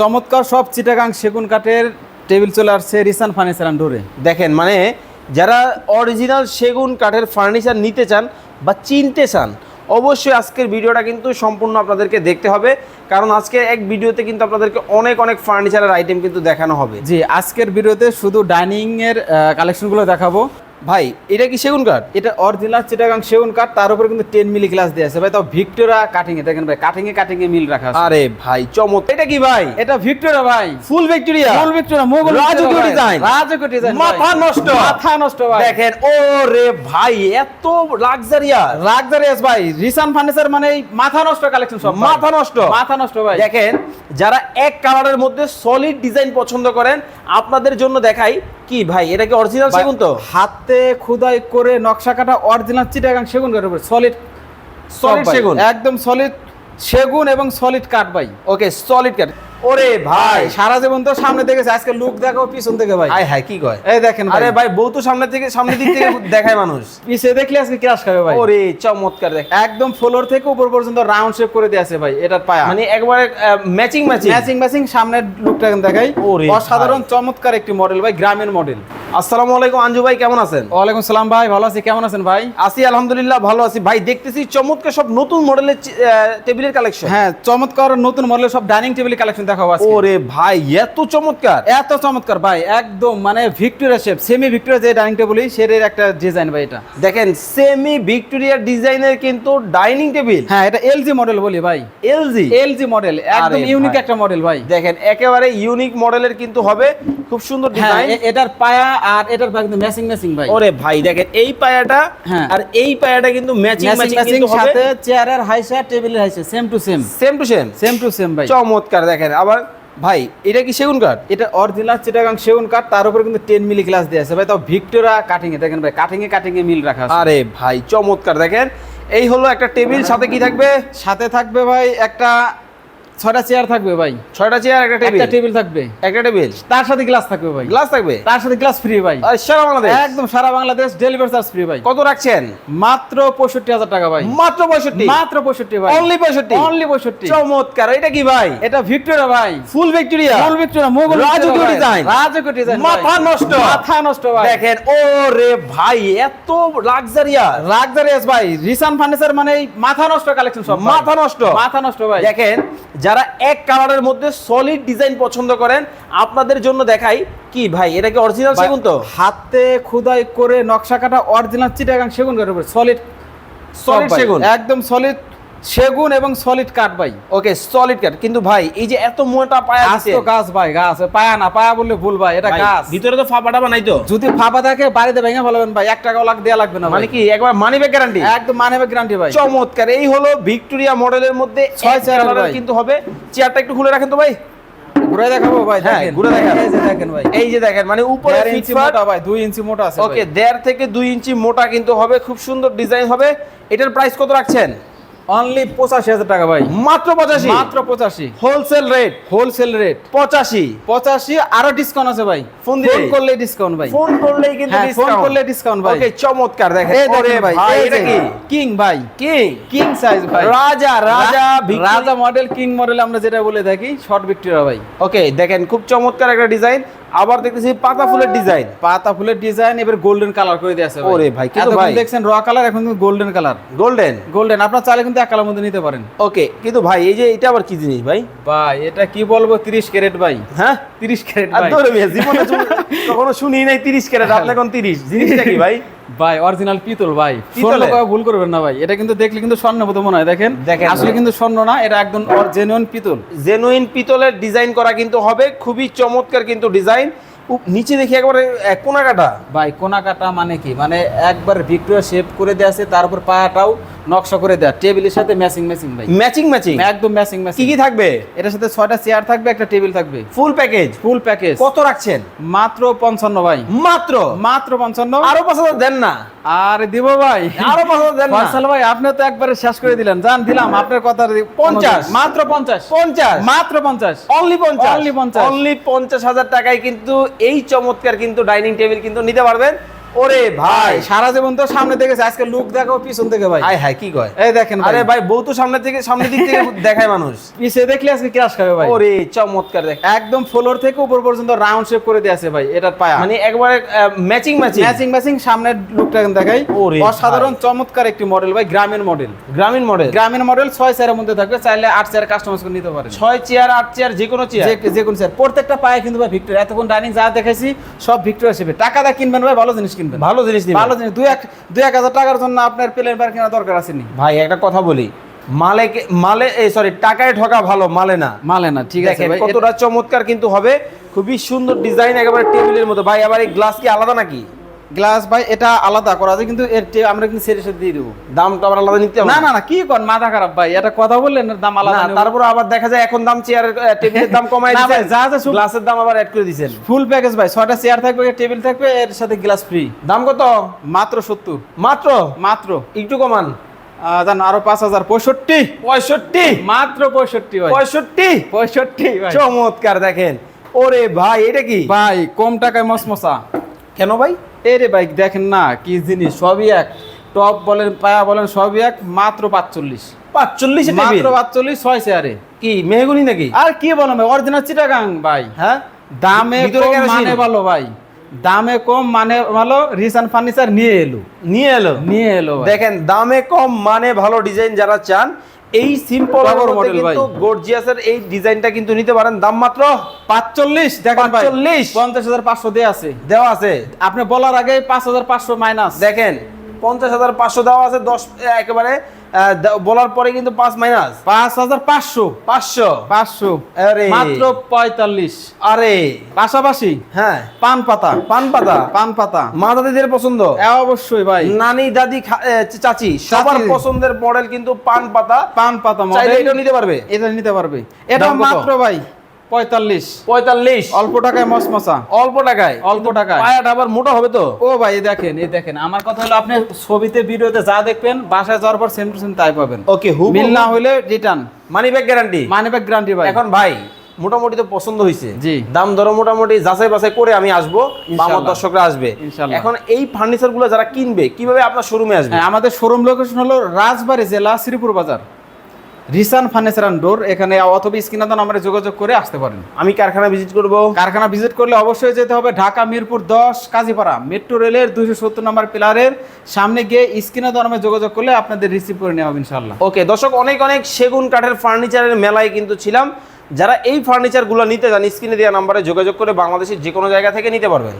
চমৎকার সব চিটাগাং সেগুন কাঠের টেবিল চলে আসছে রিসান ফার্নিচার অ্যান্ড ডোরে। দেখেন মানে যারা অরিজিনাল সেগুন কাঠের ফার্নিচার নিতে চান বা চিনতে চান অবশ্যই আজকের ভিডিওটা কিন্তু সম্পূর্ণ আপনাদেরকে দেখতে হবে। কারণ আজকে এক ভিডিওতে কিন্তু আপনাদেরকে অনেক অনেক ফার্নিচারের আইটেম কিন্তু দেখানো হবে। জি আজকের ভিডিওতে শুধু ডাইনিংয়ের কালেকশনগুলো দেখাবো। ভাই এটা কি সেগুন কাঠ? এটা অরিজিনাল চিটাগাং সেগুন কাঠ তার উপরে কিন্তু টেন মিলি গ্লাস দিয়ে আছে। ভাই তাও ভিক্টোরিয়া কাটিং এ দেখেন ভাই কাটিং এ কাটিং এ মিল রাখা আছে। আরে ভাই চমৎ এটা কি ভাই? এটা ভিক্টোরিয়া ভাই। Full Victoria full Victoria Mughal রাজকীয় ভিক্টোরিয়া ভাই। রাজকীয় ডিজাইন মাথা নষ্ট। মাথা নষ্ট ভাই। দেখেন ও রে ভাই এত লাক্সারিয়াস লাক্সারিয়াস ভাই। রিসান ফার্নিচার মানে মাথা নষ্ট কালেকশন সব মাথা নষ্ট। মাথা নষ্ট ভাই। দেখেন যারা এক কালারের মধ্যে সলিড ডিজাইন পছন্দ করেন আপনাদের জন্য দেখাই কি ভাই? এটা কি অরিজিনাল সেগুন তো? হাতে খোদাই করে নকশা কাটা অরিজিনাল চিটাগাং সেগুন কাঠের উপরে সলিড সলিড সেগুন? একদম সলিড সেগুন এবং সলিড কাঠ ভাই। ওকে সলিড কাট ওরে ভাই। সারা জীবন তো সামনে দেখেছে আজকে লুক দেখো পিছন থেকে ভাই। হাই হাই কি কয়? এই দেখেন আরে ভাই বউ তো সামনে থেকে সামনে দিক থেকে দেখায় মানুষ। পিছে দেখলে আজকে ক্রাশ খাবে ভাই। ওরে চমৎকার দেখ। একদম ফ্লোর থেকে উপর পর্যন্ত রাউন্ড শেপ করে দিয়েছে ভাই এটার পায়া। মানে একবারে ম্যাচিং ম্যাচিং ম্যাচিং ম্যাচিং সামনের লুকটা দেখাই। ওরে অসাধারণ চমৎকার একটি মডেল ভাই গ্রামের মডেল আসসালামু আলাইকুম আঞ্জু ভাই কেমন আছেন? ওয়ালাইকুম সালাম ভাই ভালো আছি কেমন আছেন ভাই? আছি আলহামদুলিল্লাহ ভালো আছি। ভাই দেখতেছি চমৎকার সব নতুন মডেলের টেবিলের কালেকশন। হ্যাঁ চমৎকার নতুন মডেল সব ডাইনিং টেবিল কালেকশন দেখাবো ওরে ভাই এত চমৎকার। এত চমৎকার ভাই একদম মানে ভিক্টোরিয়া শেপ সেমি ভিক্টোরিয়া যে ডাইনিং টেবিল সেটার একটা ডিজাইন ভাই এটা। দেখেন সেমি ভিক্টোরিয়া ডিজাইনের কিন্তু ডাইনিং টেবিল হ্যাঁ এটা এলজি মডেল বলি ভাই। এলজি এলজি মডেল একদম ইউনিক একটা মডেল ভাই। দেখেন একেবারে ইউনিক মডেলের কিন্তু হবে খুব সুন্দর হ্যাঁ ডিজাইন এটার পায়া আর এটার পায়া কিন্তু ম্যাচিং ম্যাচিং ভাই। ওরে ভাই দেখেন এই পায়াটা হ্যাঁ। আর এই পায়াটা কিন্তু ম্যাচিং ম্যাচিং কিন্তু সাথে চেয়ারের হাইসা টেবিলের হাইসা same to same same to same same to same ভাই। চমৎকার দেখেন। আবার ভাই এটা কি সেগুন কাঠ? এটা অরিজিনাল চিটাগাং সেগুন কাঠ তার উপরে কিন্তু টেন মিলি গ্লাস দিয়ে আছে। ভাই তাও ভিক্টোরিয়া কাটিং এ দেখেন ভাই কাটিং এ কাটিং এ মিল রাখা আছে। আরে ভাই চমৎকার দেখেন। এই হলো একটা টেবিল সাথে কি থাকবে? সাথে থাকবে ভাই একটা ছয়টা চেয়ার থাকবে ভাই। ছয়টা চেয়ার একটা টেবিল একটা টেবিল থাকবে। একটা টেবিল তার সাথে গ্লাস থাকবে ভাই। গ্লাস থাকবে? তার সাথে গ্লাস ফ্রি ভাই। সারা বাংলাদেশ? একদম সারা বাংলাদেশ ডেলিভারি চার্জ ফ্রি ভাই। কত রাখছেন? মাত্র পঁয়ষট্টি হাজার টাকা ভাই। মাত্র পঁয়ষট্টি? মাত্র পঁয়ষট্টি ভাই। অনলি পঁয়ষট্টি? অনলি পঁয়ষট্টি। চমৎকার। এটা কি ভাই? এটা ভিক্টোরিয়া ভাই। Full Victoria full Victoria Mughal রাজকীয় design। রাজকীয় ডিজাইন মাথা নষ্ট। মাথা নষ্ট ভাই। দেখেন ও রে ভাই এত লাক্সারিয়াস লাক্সারিয়াস ভাই। রিসান ফার্নিচার মানে মাথা নষ্ট কালেকশন সব মাথা নষ্ট। মাথা নষ্ট ভাই। দেখেন যারা এক কালারের মধ্যে সলিড ডিজাইন পছন্দ করেন আপনাদের জন্য দেখাই কি ভাই এটা কি অরিজিনাল সেগুন তো? হাতে খোদাই করে নকশা কাটা অরিজিনাল চিটাগাং সেগুন করে উপর সলিড Solid সেগুন? একদম সলিড সেগুন এবং সলিড কাঠ ভাই। ওকে সলিড কাট কিন্তু ভাই এই যে এত মোটা পায়া দিছেন, তো গাছ ভাই গাছ পায়া না পায়া বললে ভুল ভাই এটা গাছ ভিতরে তো ফাপাটা বানাই তো। যদি ফাঁপা থাকে বাড়িতে ভেঙে ফেলাবেন ভাই এক টাকাও লাখ দেওয়া লাগবে না মানে কি একবার মানি ব্যাক গ্যারান্টি একদম মানে গ্যারান্টি ভাই। চমৎকার এই হলো ভিক্টোরিয়া মডেলের মধ্যে ছয় এক চেয়ারের কিন্তু হবে। চেয়ারটা একটু খুলে রাখেন তো ভাই। ঘুরে দেখাবো ভাই হ্যাঁ, দেখেন। ঘুরে দেখান। এই যে দেখেন ভাই। এই যে দেখেন মানে উপরে ইঞ্চি মোটা ভাই দুই ইঞ্চি মোটা আছে ওকে দেড় থেকে দুই ইঞ্চি মোটা কিন্তু হবে খুব সুন্দর ডিজাইন হবে। এটার প্রাইস কত রাখছেন? অনলি পঁচাশি হাজার টাকা ভাই। মাত্র পঁচাশি? মাত্র পঁচাশি। হোলসেল রেট হোলসেল রেট পঁচাশি। পঁচাশি আরও ডিসকাউন্ট আছে ভাই। ফোন দিলেই? করলে ডিসকাউন্ট ভাই। ফোন করলেই কিন্তু ফোন করলে discount ভাই। ওকে চমৎকার দেখেন। ওরে ভাই এটা কি? কিং ভাই। কি কিং সাইজ ভাই। রাজা রাজা রাজা মডেল কিং মডেল আমরা যেটা বলে থাকি শর্ট ভিক্টোরিয়া ভাই। ওকে দেখেন খুব চমৎকার একটা ডিজাইন আবার দেখতেছি পাতা ফুলের ডিজাইন। পাতা ফুলের ডিজাইন এবার গোল্ডেন কালার করে দিয়েছে ভাই। ওরে ভাই, কিন্তু ভাই- দেখছেন র কালার এখন কিন্তু গোল্ডেন কালার গোল্ডেন গোল্ডেন আপনার চাইলে কিন্তু এক কালার মধ্যে নিতে পারেন। ওকে কিন্তু ভাই এই যে এটা আবার কি জিনিস ভাই? ভাই এটা কি বলব 30 ক্যারেট ভাই। হ্যাঁ? 30 ক্যারেট আর ভাই। ধরে মিয়া, জীবনে কখনো শুনি নাই তিরিশ ক্যারেট আপনি কোন 30 জিনিসটা কি ভাই? ভাই অরিজিনাল পিতল ভাই। কখনো ভুল করবেন না ভাই। এটা কিন্তু দেখলে কিন্তু স্বর্ণ মতো মনে হয় দেখেন? দেখেন আসলে কিন্তু স্বর্ণ না এটা একদম জেনুইন পিতল। জেনুইন পিতলের ডিজাইন করা কিন্তু হবে খুবই চমৎকার কিন্তু ডিজাইন নিচে দেখি একবারে এক কোনা কাটা ভাই কোনা কাটা মানে কি? মানে একবার ভিক্টোরিয়া শেপ করে দেওয়া আছে তারপর পায়াটাও নকশা করে দেওয়া টেবিলের সাথে ম্যাচিং ম্যাচিং ভাই। ম্যাচিং ম্যাচিং একদম ম্যাচিং ম্যাচিং কি কি থাকবে? এটার সাথে ছয়টা চেয়ার থাকবে একটা টেবিল থাকবে। ফুল প্যাকেজ ফুল প্যাকেজ কত রাখছেন? মাত্র পঞ্চান্ন ভাই। মাত্র? মাত্র পঞ্চান্ন। আরও পাঁচ হাজার দেন না। আর দিব ভাই। আরও পাঁচ হাজার দেন ফয়সাল ভাই আপনি তো একবারে শেষ করে দিলেন। জান দিলাম আপনার কথা পঞ্চাশ। মাত্র পঞ্চাশ। পঞ্চাশ। মাত্র পঞ্চাশ। অনলি পঞ্চাশ। Only 50 অনলি পঞ্চাশ হাজার টাকায় কিন্তু এই চমৎকার কিন্তু ডাইনিং টেবিল কিন্তু নিতে পারবেন। ওরে ভাই। সারা জীবন তো সামনে দেখেছে আজকে লুক দেখো পিছন থেকে ভাই। হাই হাই কি কয়? এই দেখেন আরে ভাই বউ তো সামনে থেকে সামনের দিক থেকে দেখায় মানুষ। পিছে দেখলে আজকে ক্রাশ খাবে ভাই। ওরে চমৎকার দেখ। একদম ফ্লোর থেকে উপর পর্যন্ত রাউন্ড শেপ করে দিয়েছে ভাই এটার পায়া। মানে একবারে ম্যাচিং ম্যাচিং ম্যাচিং ম্যাচিং সামনের লুকটা দেখাই। ওরে অসাধারণ চমৎকার একটি মডেল ভাই গ্রামীণ মডেল গ্রামীণ মডেল গ্রামীণ মডেল ছয় চেয়ারের মধ্যে থাকবে চাইলে আট চেয়ার কাস্টমাইজ করে নিতে পারেন। ছয় চেয়ার আট চেয়ার যে কোনো চেয়ার যে যে কোনো চেয়ার প্রত্যেকটা পায়ে কিন্তু ভাই ভিক্টোরিয়া এতক্ষণ ডাইনিং যা দেখাইছি সব ভিক্টোরিয়া হিসেবে টাকা দা কিনবেন ভাই ভালো জিনিস কিনবেন। ভালো জিনিস ভালো জিনিস। দুই এক দুই এক হাজার টাকার জন্য আপনার প্লেন বার দরকার আছে নি? ভাই একটা কথা বলি। মালে মালে এই সরি টাকায় ঠকা ভালো মালে না। মালে না ঠিক আছে ভাই। কতটা চমৎকার কিন্তু হবে। খুবই সুন্দর ডিজাইন একেবারে টেবিলের মতো। ভাই আবার এই গ্লাস কি আলাদা নাকি? গ্লাস ভাই এটা আলাদা করা আছে কিন্তু এর টে- আমরা কিন্তু সেরে সেরে দিয়ে দেবো। দামটা আবার আলাদা নিতে হবে না না? না কি কর মাথা খারাপ ভাই এটা কথা বললেন দাম আলাদা না তারপর আবার দেখা যায় এখন দাম চেয়ার টেবিলের দাম কমাই দিয়েছেন। যা যা গ্লাসের দাম আবার অ্যাড করে দিয়েছেন। ফুল প্যাকেজ ভাই ছয়টা চেয়ার থাকবে টেবিল থাকবে এর সাথে গ্লাস ফ্রি দাম কত? মাত্র সত্তর। মাত্র? মাত্র। একটু কমান। জান আরও পাঁচ হাজার পঁয়ষট্টি। পঁয়ষট্টি? মাত্র পঁয়ষট্টি ভাই। পঁয়ষট্টি? পঁয়ষট্টি ভাই। চমৎকার দেখেন। ওরে ভাই এটা কি? ভাই কম টাকায় মসমসা কেন ভাই? এই রে ভাই দেখেন না কি জিনিস সবই এক। টপ বলেন পায়া বলেন সবই এক মাত্র পাঁচচল্লিশ। পাঁচচল্লিশ মাত্র পাঁচচল্লিশ ছয় চেয়ারে কি মেহগুনি নাকি? আর কি বলেন ভাই অরিজিনাল চিটাগাং ভাই। হ্যাঁ? দামে? মানে ভালো ভাই। দামে কম মানে ভালো রিসান ফার্নিচার নিয়ে এলো। নিয়ে এলো? নিয়ে এলো দেখেন দামে কম মানে ভালো ডিজাইন যারা চান এই সিম্পল আগর মডেল ভাই। কিন্তু গর্জিয়াসের এই ডিজাইনটা কিন্তু নিতে পারেন। দাম মাত্র পাঁচচল্লিশ দেখেন ভাই। 45 পঞ্চাশ হাজার পাঁচশো দিয়ে আছে। দেওয়া আছে। আপনি বলার আগে পাঁচ হাজার পাঁচশো মাইনাস। দেখেন পঞ্চাশ হাজার পাঁচশো দেওয়া আছে দশ একেবারে বলার পরে কিন্তু পাঁচ মাইনাস। পাঁচ হাজার পাঁচশো। পাঁচশো। পাঁচশো। আরে। মাত্র পঁয়তাল্লিশ। আরে। পাশাপাশি হ্যাঁ। পান পাতা। পান পাতা। পান পাতা। মা দাদিদের পছন্দ? অবশ্যই ভাই। নানি দাদি খা- চাচি সবার পছন্দের মডেল কিন্তু পান পাতা। পান পাতা মডেল এটা নিতে পারবে। এটা নিতে পারবে। এটা মাত্র ভাই। পঁয়তাল্লিশ। পঁয়তাল্লিশ। অল্প টাকায় মসমসা অল্প টাকায়। অল্প টাকায়। পায়াটা আবার মোটা হবে তো? ও ভাই দেখেন এই দেখেন। আমার কথা হলো আপনি ছবিতে ভিডিওতে যা দেখবেন বাসায় যাওয়ার পর সেম টু সেম তাই পাবেন। ওকে হু মিল না হলে return money bag guarantee money back guarantee ভাই। এখন ভাই মোটামুটি তো পছন্দ হয়েছে জি। দাম দর মোটামুটি যাচাই বাছাই করে আমি আসব আমার দর্শকরা আসবে। এখন এই ফার্নিচারগুলো যারা কিনবে কীভাবে আপনার শোরুমে আসবে? হ্যাঁ, আমাদের শোরুম লোকেশন হলো রাজবাড়ী জেলা শ্রীপুর বাজার। রিসান ফার্নিচার অ্যান্ড ডোর এখানে অথবা স্ক্রিনাতে নাম্বারে যোগাযোগ করে আসতে পারেন। আমি কারখানা ভিজিট করব। কারখানা ভিজিট করলে অবশ্যই যেতে হবে ঢাকা মিরপুর দশ কাজীপাড়া। মেট্রো রেলের দুশো সত্তর নম্বর পিলারের সামনে গিয়ে স্ক্রিনে নামে যোগাযোগ করলে আপনাদের রিসিভ করে নেওয়া হবে ইনশাল্লাহ ওকে দর্শক অনেক অনেক সেগুন কাঠের ফার্নিচারের মেলায় কিন্তু ছিলাম। যারা এই ফার্নিচারগুলো নিতে চান স্ক্রিনে দেওয়া নাম্বারে যোগাযোগ করে বাংলাদেশের যে কোনো জায়গা থেকে নিতে পারবেন।